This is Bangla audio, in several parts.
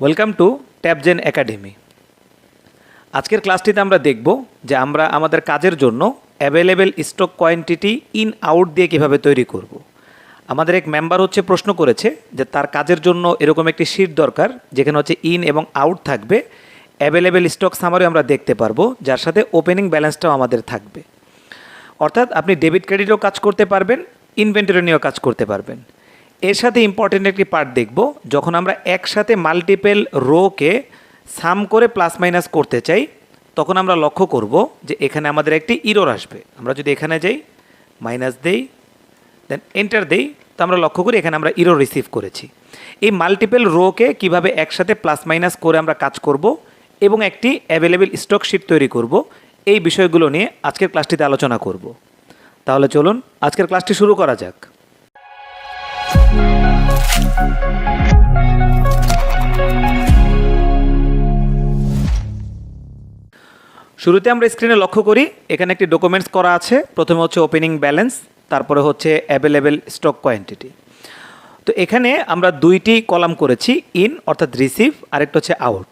ওয়েলকাম টু ট্যাবজেন একাডেমি আজকের ক্লাসটিতে আমরা দেখব যে আমরা আমাদের কাজের জন্য available stock quantity in out দিয়ে কীভাবে তৈরি করব। আমাদের এক মেম্বার হচ্ছে প্রশ্ন করেছে যে তার কাজের জন্য এরকম একটি শিট দরকার, যেখানে হচ্ছে ইন এবং আউট থাকবে। অ্যাভেলেবেল স্টক সামারি আমরা দেখতে পারব, যার সাথে ওপেনিং ব্যালেন্সটাও আমাদের থাকবে। অর্থাৎ আপনি ডেবিট ক্রেডিটও কাজ করতে পারবেন ইনভেন্টরি নিয়েও কাজ করতে পারবেন। এর সাথে ইম্পর্টেন্ট একটি পার্ট দেখব। যখন আমরা একসাথে মাল্টিপেল রোকে সাম করে প্লাস মাইনাস করতে চাই, তখন আমরা লক্ষ্য করব যে এখানে আমাদের একটি ইরোর আসবে। আমরা যদি এখানে যাই মাইনাস দেই দেন এন্টার দেই, তো আমরা লক্ষ্য করি এখানে আমরা ইরো রিসিভ করেছি। এই মাল্টিপেল রোকে কীভাবে একসাথে প্লাস মাইনাস করে আমরা কাজ করব এবং একটি অ্যাভেলেবেল স্টক শিট তৈরি করব, এই বিষয়গুলো নিয়ে আজকের ক্লাসটিতে আলোচনা করব। তাহলে চলুন, আজকের ক্লাসটি শুরু করা যাক। শুরুতে আমরা স্ক্রিনে লক্ষ্য করি, এখানে একটি ডকুমেন্টস করা আছে। প্রথমে হচ্ছে ওপেনিং ব্যালেন্স তারপরে হচ্ছে অ্যাভেলেবেল স্টক কোয়ান্টিটি তো এখানে আমরা দুইটি কলাম করেছি ইন অর্থাৎ রিসিভ আরেকটা হচ্ছে আউট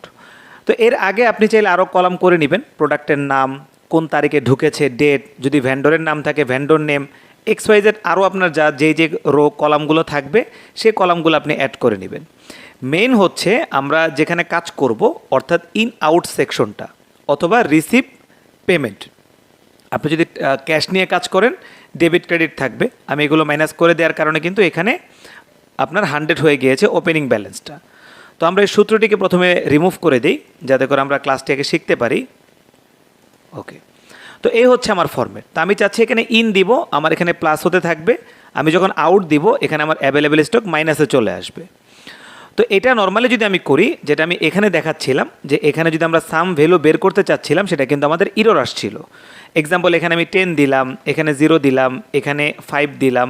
তো এর আগে আপনি চাইলে আরও কলাম করে নেবেন প্রোডাক্টের নাম, কোন তারিখে ঢুকেছে ডেট যদি ভ্যান্ডরের নাম থাকে ভ্যান্ডর নেম এক্স ওয়াইজেড আরও আপনার যা যেই যে রো কলামগুলো থাকবে সেই কলামগুলো আপনি অ্যাড করে নেবেন। মেইন হচ্ছে আমরা যেখানে কাজ করব, অর্থাৎ ইন আউট সেকশনটা অথবা রিসিভ পেমেন্ট আপনি যদি ক্যাশ নিয়ে কাজ করেন ডেবিট ক্রেডিট থাকবে। আমি এগুলো মাইনাস করে দেওয়ার কারণে কিন্তু এখানে আপনার হান্ড্রেড হয়ে গিয়েছে ওপেনিং ব্যালেন্সটা তো আমরা এই সূত্রটিকে প্রথমে রিমুভ করে দিই, যাতে করে আমরা ক্লাসটিকে শিখতে পারি। ওকে তো এই হচ্ছে আমার ফর্মেট তো আমি চাচ্ছি এখানে ইন দিব, আমার এখানে প্লাস হতে থাকবে। আমি যখন আউট দিব, এখানে আমার অ্যাভেলেবেল স্টক মাইনাসে চলে আসবে। তো এটা নর্মালি যদি আমি করি, যেটা আমি এখানে দেখাচ্ছিলাম, যে এখানে যদি আমরা সাম ভ্যালু বের করতে চাচ্ছিলাম, সেটা কিন্তু আমাদের ইরোর আসছিল। এক্সাম্পল এখানে আমি টেন দিলাম, এখানে জিরো দিলাম, এখানে ফাইভ দিলাম,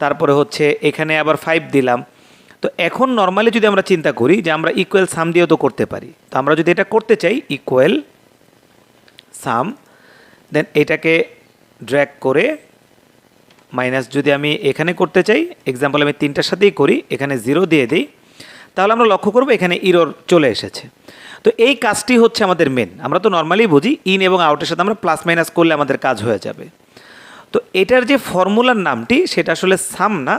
তারপরে হচ্ছে এখানে আবার ফাইভ দিলাম। তো এখন নর্মালি যদি আমরা চিন্তা করি, যে আমরা ইকুয়াল সাম দিয়েও তো করতে পারি, তো আমরা যদি এটা করতে চাই ইকুয়াল সাম দেন এটাকে ড্র্যাক করে মাইনাস যদি আমি এখানে করতে চাই এক্সাম্পল আমি তিনটার সাথেই করি, এখানে জিরো দিয়ে দিই তাহলে আমরা লক্ষ্য করব এখানে ইরোর চলে এসেছে। তো এই কাজটি হচ্ছে আমাদের মেন আমরা তো নর্মালি বুঝি ইন এবং আউটের সাথে আমরা প্লাস মাইনাস করলে আমাদের কাজ হয়ে যাবে। তো এটার যে ফর্মুলার নামটি, সেটা আসলে সাম না,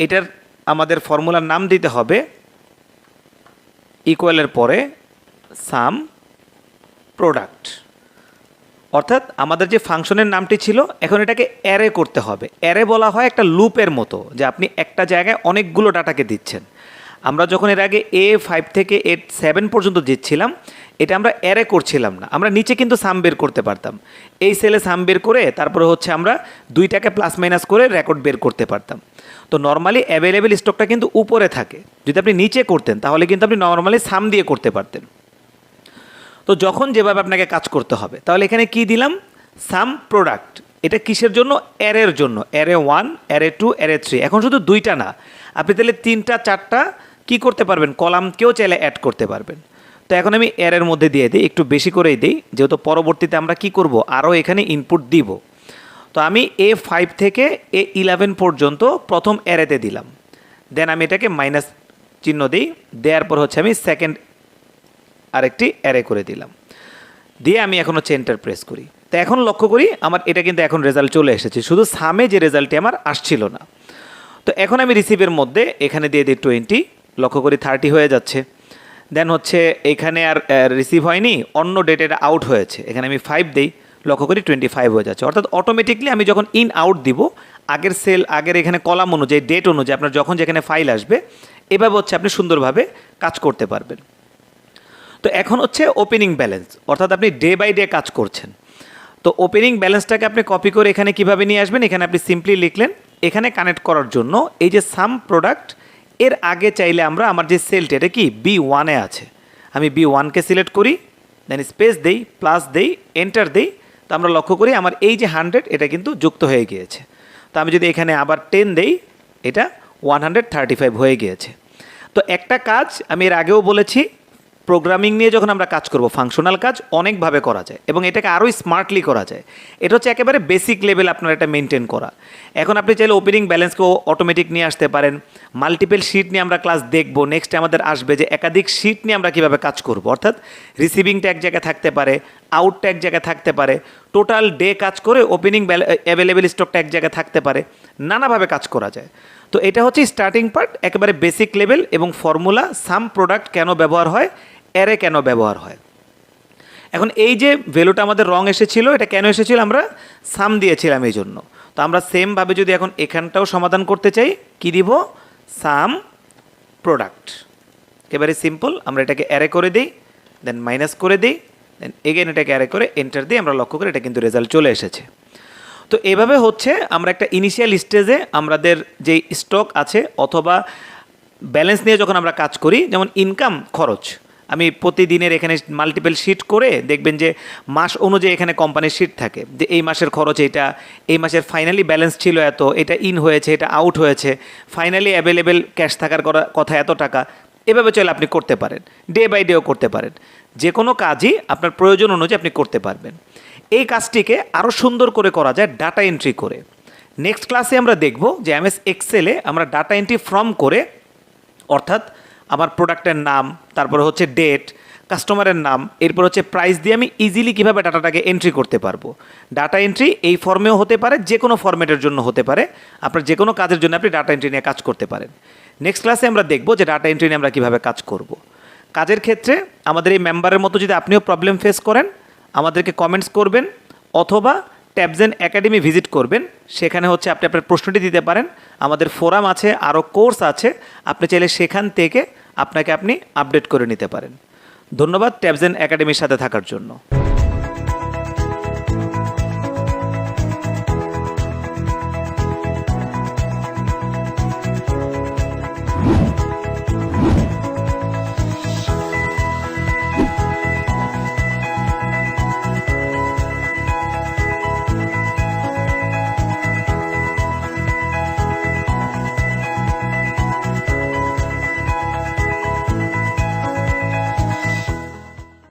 এটার আমাদের ফর্মুলার নাম দিতে হবে ইকুয়ালের পরে সাম প্রোডাক্ট অর্থাৎ আমাদের যে ফাংশনের নামটি ছিল, এখন এটাকে অ্যারে করতে হবে। অ্যারে বলা হয় একটা লুপের মতো, যে আপনি একটা জায়গায় অনেকগুলো ডাটাকে দিচ্ছেন। আমরা যখন এর আগে এ ফাইভ থেকে এ সেভেন পর্যন্ত দিচ্ছিলাম এটা আমরা অ্যারে করছিলাম না। আমরা নিচে কিন্তু সাম বের করতে পারতাম। এই সেলে সাম বের করে তারপরে হচ্ছে আমরা দুইটাকে প্লাস মাইনাস করে রেকর্ড বের করতে পারতাম। তো নর্মালি অ্যাভেলেবেল স্টকটা কিন্তু উপরে থাকে। যদি আপনি নিচে করতেন, তাহলে কিন্তু আপনি নর্মালি সাম দিয়ে করতে পারতেন। তো যখন যেভাবে আপনাকে কাজ করতে হবে, তাহলে এখানে কি দিলাম? সাম প্রোডাক্ট এটা কিসের জন্য? অ্যারের জন্য। Array one, array two, array three. এখন শুধু দুইটা না। আপনি তাহলে তিনটা, চারটা কি করতে পারবেন? কলামকেও চাইলে অ্যাড করতে পারবেন। তো এখন আমি অ্যারের মধ্যে দিয়ে দিই, একটু বেশি করেই দিই। যেহেতু পরবর্তীতে আমরা কি করব? আরও এখানে ইনপুট দিব। তো আমি এ ফাইভ থেকে এ ইলেভেন পর্যন্ত প্রথম অ্যারেতে দিলাম। দেন আমি এটাকে মাইনাস চিহ্ন দিই। দেওয়ার পর হচ্ছে আমি সেকেন্ড আরেকটি অ্যারে করে দিলাম। দিয়ে আমি এখন হচ্ছে এন্টার প্রেস করি। তো এখন লক্ষ্য করি আমার এটা কিন্তু এখন রেজাল্ট চলে এসেছে। শুধু সামে যে রেজাল্টটি আমার আসছিল না। তো এখন আমি রিসিভের মধ্যে এখানে দিয়ে দিই টোয়েন্টি লক্ষ্য করি থার্টি হয়ে যাচ্ছে। দেন হচ্ছে এখানে আর রিসিভ হয়নি, অন্য ডেটের আউট হয়েছে। এখানে আমি ফাইভ দিই, লক্ষ্য করি টোয়েন্টি ফাইভ হয়ে যাচ্ছে। অর্থাৎ অটোমেটিকলি আমি যখন ইন আউট দিব, আগের সেল আগের এখানে কলাম অনুযায়ী ডেট অনুযায়ী আপনার যখন যেখানে ফাইল আসবে, এভাবে হচ্ছে আপনি সুন্দরভাবে কাজ করতে পারবেন। তো এখন হচ্ছে ওপেনিং ব্যালেন্স অর্থাৎ আপনি ডে বাই ডে কাজ করছেন। তো ওপেনিং ব্যালেন্সটাকে আপনি কপি করে এখানে কীভাবে নিয়ে আসবেন? এখানে আপনি সিম্পলি লিখলেন, এখানে কানেক্ট করার জন্য এই যে সাম প্রোডাক্টের আগে চাইলে আমরা আমার যে সেলটা এটা কি? বি ওয়ানে আছে। আমি বি ওয়ানকে সিলেক্ট করি দেন স্পেস দেই প্লাস দেই এন্টার দেই। তো আমরা লক্ষ্য করি আমার এই যে হান্ড্রেড এটা কিন্তু যুক্ত হয়ে গিয়েছে। তো আমি যদি এখানে আবার টেন দেই, এটা ওয়ান হান্ড্রেড থার্টি ফাইভ হয়ে গিয়েছে। তো একটা কাজ আমি এর আগেও বলেছি প্রোগ্রামিং নিয়ে যখন আমরা কাজ করব ফাংশনাল কাজ অনেকভাবে করা যায় এবং এটাকে আরও স্মার্টলি করা যায়। এটা হচ্ছে একেবারে বেসিক লেভেল আপনার এটা মেনটেন করা। এখন আপনি চাইলে ওপেনিং ব্যালেন্সকেও অটোমেটিক নিয়ে আসতে পারেন। মাল্টিপল শিট নিয়ে আমরা ক্লাস দেখব। নেক্সট আমাদের আসবে যে একাধিক শিট নিয়ে আমরা কীভাবে কাজ করব। অর্থাৎ রিসিভিংটা এক জায়গায় থাকতে পারে আউটটা এক জায়গায় থাকতে পারে টোটাল ডে কাজ করে ওপেনিং অ্যাভেলেবেল স্টকটা এক জায়গায় থাকতে পারে, নানাভাবে কাজ করা যায়। তো এটা হচ্ছে স্টার্টিং পার্ট একেবারে বেসিক লেভেল এবং ফর্মুলা সাম প্রোডাক্ট কেন ব্যবহার হয় অ্যারে কেন ব্যবহার হয়? এখন এই যে ভ্যালুটা আমাদের রং এসেছিল, এটা কেন এসেছিল? আমরা সাম দিয়েছিলাম এই জন্য তো আমরা সেমভাবে যদি এখন এখানটাও সমাধান করতে চাই, কি দিব? সাম প্রোডাক্ট একেবারে সিম্পল আমরা এটাকে অ্যারে করে দিই দেন মাইনাস করে দিই দেন এগেন এটাকে অ্যারে করে এন্টার দিই আমরা লক্ষ্য করে এটা কিন্তু রেজাল্ট চলে এসেছে। তো এভাবে হচ্ছে আমরা একটা ইনিশিয়াল স্টেজে আমাদের যে স্টক আছে অথবা ব্যালেন্স নিয়ে যখন আমরা কাজ করি, যেমন ইনকাম খরচ আমি প্রতিদিনের এখানে মাল্টিপল শিট করে দেখবেন যে মাস অনুযায়ী এখানে কোম্পানির শিট থাকে। যে এই মাসের খরচ এটা, এই মাসের ফাইনালি ব্যালেন্স ছিল এত, এটা ইন হয়েছে, এটা আউট হয়েছে ফাইনালি অ্যাভেলেবেল ক্যাশ থাকার করা- কথা এত টাকা। এভাবে চলে আপনি করতে পারেন ডে বাই ডেও করতে পারেন। যে কোনো কাজই আপনার প্রয়োজন অনুযায়ী আপনি করতে পারবেন। এই কাজটিকে আরও সুন্দর করে করা যায় ডাটা এন্ট্রি করে। নেক্সট ক্লাসে আমরা দেখব যে এম এস এক্সেলে আমরা ডাটা এন্ট্রি ফর্ম করে, অর্থাৎ আমার প্রোডাক্টের নাম, তারপরে হচ্ছে ডেট কাস্টমারের নাম, এরপর হচ্ছে প্রাইস দিয়ে আমি ইজিলি কীভাবে ডাটাটাকে এন্ট্রি করতে পারব। ডাটা এন্ট্রি এই ফর্মেও হতে পারে যে কোনো ফর্মেটের জন্য হতে পারে। আপনার যে কোনো কাজের জন্য আপনি ডাটা এন্ট্রি নিয়ে কাজ করতে পারেন। নেক্সট ক্লাসে আমরা দেখব যে ডাটা এন্ট্রি নিয়ে আমরা কীভাবে কাজ করব। কাজের ক্ষেত্রে আমাদের এই মেম্বারের মতো যদি আপনিও প্রবলেম ফেস করেন, আমাদেরকে কমেন্টস করবেন, অথবা ট্যাবজেন একাডেমি ভিজিট করবেন, সেখানে হচ্ছে আপনি আপনার প্রশ্নটি দিতে পারেন। আমাদের ফোরাম আছে আরও কোর্স আছে। আপনি চাইলে সেখান থেকে আপনাকে আপনি আপডেট করে নিতে পারেন। ধন্যবাদ ট্যাবজেন একাডেমির সাথে থাকার জন্য।